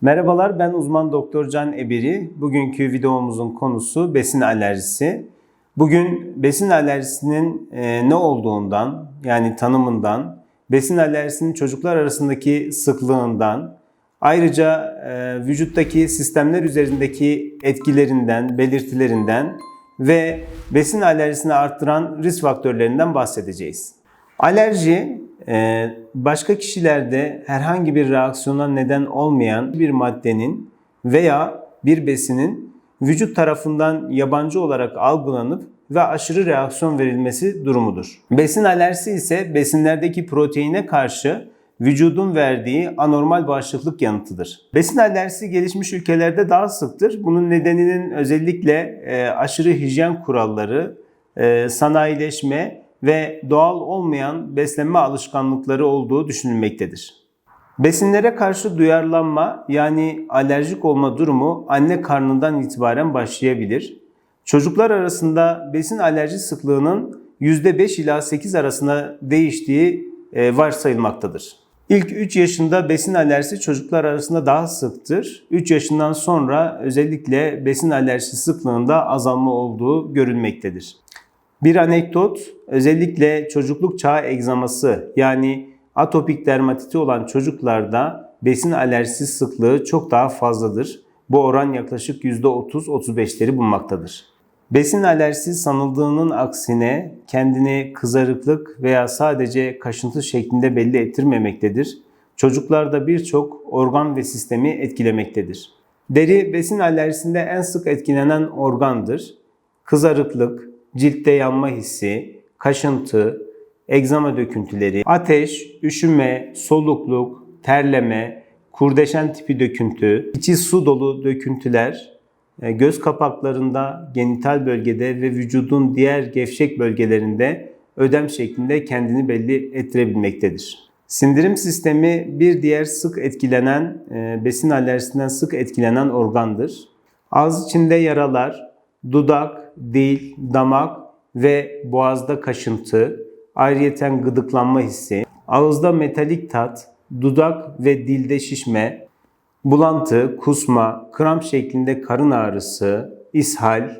Merhabalar ben uzman doktor Can Ebiri. Bugünkü videomuzun konusu besin alerjisi. Bugün besin alerjisinin e, ne olduğundan yani tanımından, besin alerjisinin çocuklar arasındaki sıklığından, ayrıca e, vücuttaki sistemler üzerindeki etkilerinden, belirtilerinden ve besin alerjisini arttıran risk faktörlerinden bahsedeceğiz. Alerji başka kişilerde herhangi bir reaksiyona neden olmayan bir maddenin veya bir besinin vücut tarafından yabancı olarak algılanıp ve aşırı reaksiyon verilmesi durumudur. Besin alerjisi ise besinlerdeki proteine karşı vücudun verdiği anormal bağışıklık yanıtıdır. Besin alerjisi gelişmiş ülkelerde daha sıktır. Bunun nedeninin özellikle e, aşırı hijyen kuralları, e, sanayileşme ve doğal olmayan beslenme alışkanlıkları olduğu düşünülmektedir. Besinlere karşı duyarlanma yani alerjik olma durumu anne karnından itibaren başlayabilir. Çocuklar arasında besin alerji sıklığının %5 ila 8 arasında değiştiği e, varsayılmaktadır. İlk 3 yaşında besin alerjisi çocuklar arasında daha sıktır. 3 yaşından sonra özellikle besin alerjisi sıklığında azalma olduğu görülmektedir. Bir anekdot, özellikle çocukluk çağı egzaması yani atopik dermatiti olan çocuklarda besin alerjisi sıklığı çok daha fazladır. Bu oran yaklaşık %30-35'leri bulmaktadır. Besin alerjisi sanıldığının aksine kendini kızarıklık veya sadece kaşıntı şeklinde belli ettirmemektedir. Çocuklarda birçok organ ve sistemi etkilemektedir. Deri besin alerjisinde en sık etkilenen organdır. Kızarıklık, ciltte yanma hissi, kaşıntı, egzama döküntüleri, ateş, üşüme, solukluk, terleme, kurdeşen tipi döküntü, içi su dolu döküntüler, e, göz kapaklarında, genital bölgede ve vücudun diğer gevşek bölgelerinde ödem şeklinde kendini belli ettirebilmektedir. Sindirim sistemi bir diğer sık etkilenen, e, besin alerjisinden sık etkilenen organdır. Ağız içinde yaralar, dudak, dil, damak ve boğazda kaşıntı, ayrıyeten gıdıklanma hissi, ağızda metalik tat, dudak ve dilde şişme, bulantı, kusma, kramp şeklinde karın ağrısı, ishal,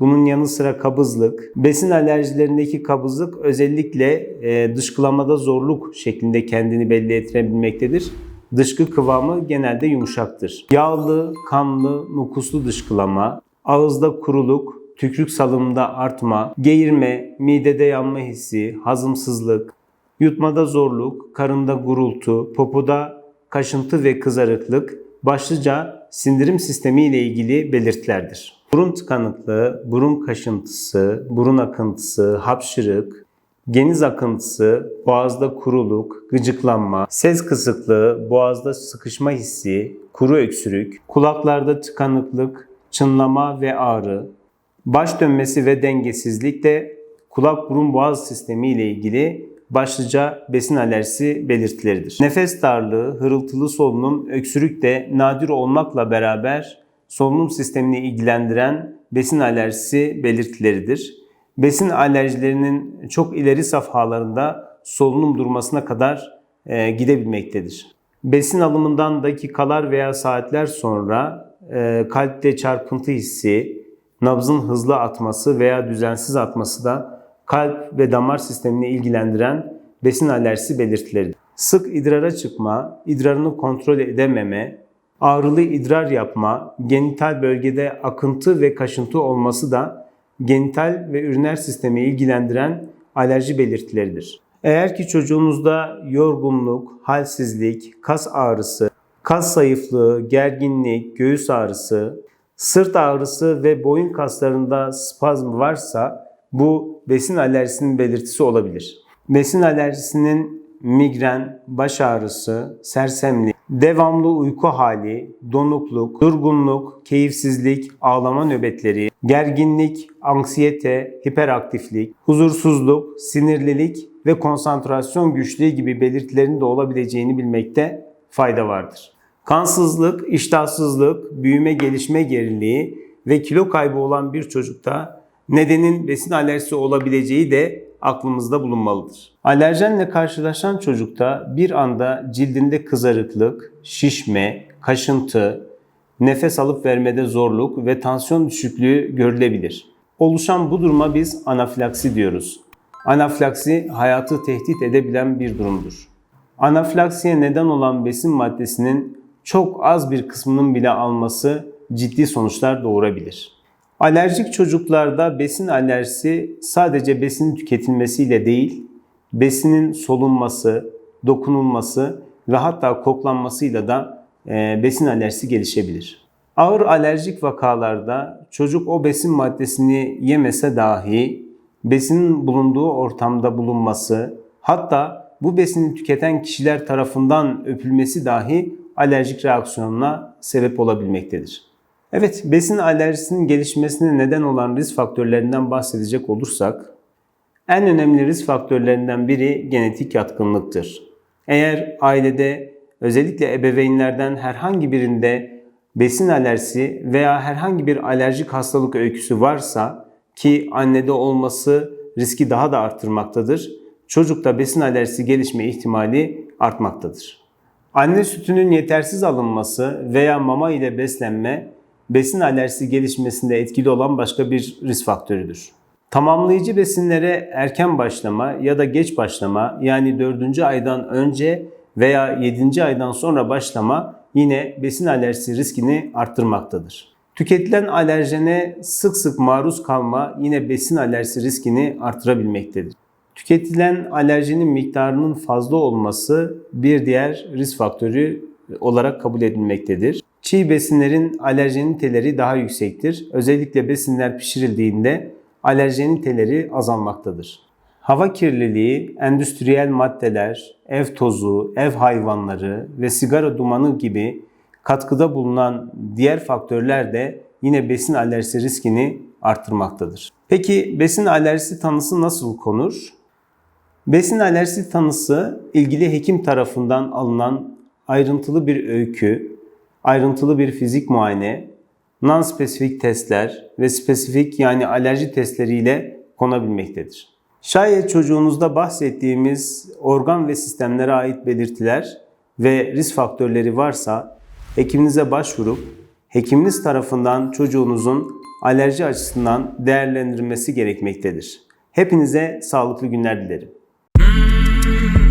bunun yanı sıra kabızlık, besin alerjilerindeki kabızlık özellikle e, dışkılamada zorluk şeklinde kendini belli ettirebilmektedir. Dışkı kıvamı genelde yumuşaktır. Yağlı, kanlı, mukuslu dışkılama, ağızda kuruluk, tükrük salımında artma, geğirme, midede yanma hissi, hazımsızlık, yutmada zorluk, karında gurultu, popoda kaşıntı ve kızarıklık başlıca sindirim sistemi ile ilgili belirtilerdir. Burun tıkanıklığı, burun kaşıntısı, burun akıntısı, hapşırık, geniz akıntısı, boğazda kuruluk, gıcıklanma, ses kısıklığı, boğazda sıkışma hissi, kuru öksürük, kulaklarda tıkanıklık, çınlama ve ağrı, baş dönmesi ve dengesizlik de kulak burun boğaz sistemi ile ilgili başlıca besin alerjisi belirtileridir. Nefes darlığı, hırıltılı solunum, öksürük de nadir olmakla beraber solunum sistemini ilgilendiren besin alerjisi belirtileridir. Besin alerjilerinin çok ileri safhalarında solunum durmasına kadar e, gidebilmektedir. Besin alımından dakikalar veya saatler sonra e, kalpte çarpıntı hissi, nabzın hızlı atması veya düzensiz atması da kalp ve damar sistemini ilgilendiren besin alerjisi belirtileridir. Sık idrara çıkma, idrarını kontrol edememe, ağrılı idrar yapma, genital bölgede akıntı ve kaşıntı olması da genital ve üriner sistemi ilgilendiren alerji belirtileridir. Eğer ki çocuğunuzda yorgunluk, halsizlik, kas ağrısı, kas zayıflığı, gerginlik, göğüs ağrısı, sırt ağrısı ve boyun kaslarında spazm varsa bu besin alerjisinin belirtisi olabilir. Besin alerjisinin migren, baş ağrısı, sersemlik, devamlı uyku hali, donukluk, durgunluk, keyifsizlik, ağlama nöbetleri, gerginlik, anksiyete, hiperaktiflik, huzursuzluk, sinirlilik ve konsantrasyon güçlüğü gibi belirtilerin de olabileceğini bilmekte fayda vardır. Kansızlık, iştahsızlık, büyüme gelişme geriliği ve kilo kaybı olan bir çocukta nedenin besin alerjisi olabileceği de aklımızda bulunmalıdır. Alerjenle karşılaşan çocukta bir anda cildinde kızarıklık, şişme, kaşıntı, nefes alıp vermede zorluk ve tansiyon düşüklüğü görülebilir. Oluşan bu duruma biz anafilaksi diyoruz. Anafilaksi hayatı tehdit edebilen bir durumdur. Anafilaksiye neden olan besin maddesinin çok az bir kısmının bile alması ciddi sonuçlar doğurabilir. Alerjik çocuklarda besin alerjisi sadece besinin tüketilmesiyle değil, besinin solunması, dokunulması ve hatta koklanmasıyla da e, besin alerjisi gelişebilir. Ağır alerjik vakalarda çocuk o besin maddesini yemese dahi besinin bulunduğu ortamda bulunması, hatta bu besini tüketen kişiler tarafından öpülmesi dahi alerjik reaksiyonuna sebep olabilmektedir. Evet, besin alerjisinin gelişmesine neden olan risk faktörlerinden bahsedecek olursak, en önemli risk faktörlerinden biri genetik yatkınlıktır. Eğer ailede özellikle ebeveynlerden herhangi birinde besin alerjisi veya herhangi bir alerjik hastalık öyküsü varsa ki annede olması riski daha da arttırmaktadır. Çocukta besin alerjisi gelişme ihtimali artmaktadır. Anne sütünün yetersiz alınması veya mama ile beslenme besin alerjisi gelişmesinde etkili olan başka bir risk faktörüdür. Tamamlayıcı besinlere erken başlama ya da geç başlama yani 4. aydan önce veya 7. aydan sonra başlama yine besin alerjisi riskini arttırmaktadır. Tüketilen alerjene sık sık maruz kalma yine besin alerjisi riskini artırabilmektedir. Tüketilen alerjinin miktarının fazla olması bir diğer risk faktörü olarak kabul edilmektedir. Çiğ besinlerin alerjeniteleri daha yüksektir. Özellikle besinler pişirildiğinde alerjeniteleri azalmaktadır. Hava kirliliği, endüstriyel maddeler, ev tozu, ev hayvanları ve sigara dumanı gibi katkıda bulunan diğer faktörler de yine besin alerjisi riskini arttırmaktadır. Peki besin alerjisi tanısı nasıl konur? Besin alerjisi tanısı ilgili hekim tarafından alınan ayrıntılı bir öykü, ayrıntılı bir fizik muayene, non-spesifik testler ve spesifik yani alerji testleriyle konabilmektedir. Şayet çocuğunuzda bahsettiğimiz organ ve sistemlere ait belirtiler ve risk faktörleri varsa hekiminize başvurup hekiminiz tarafından çocuğunuzun alerji açısından değerlendirilmesi gerekmektedir. Hepinize sağlıklı günler dilerim. Mm-hmm.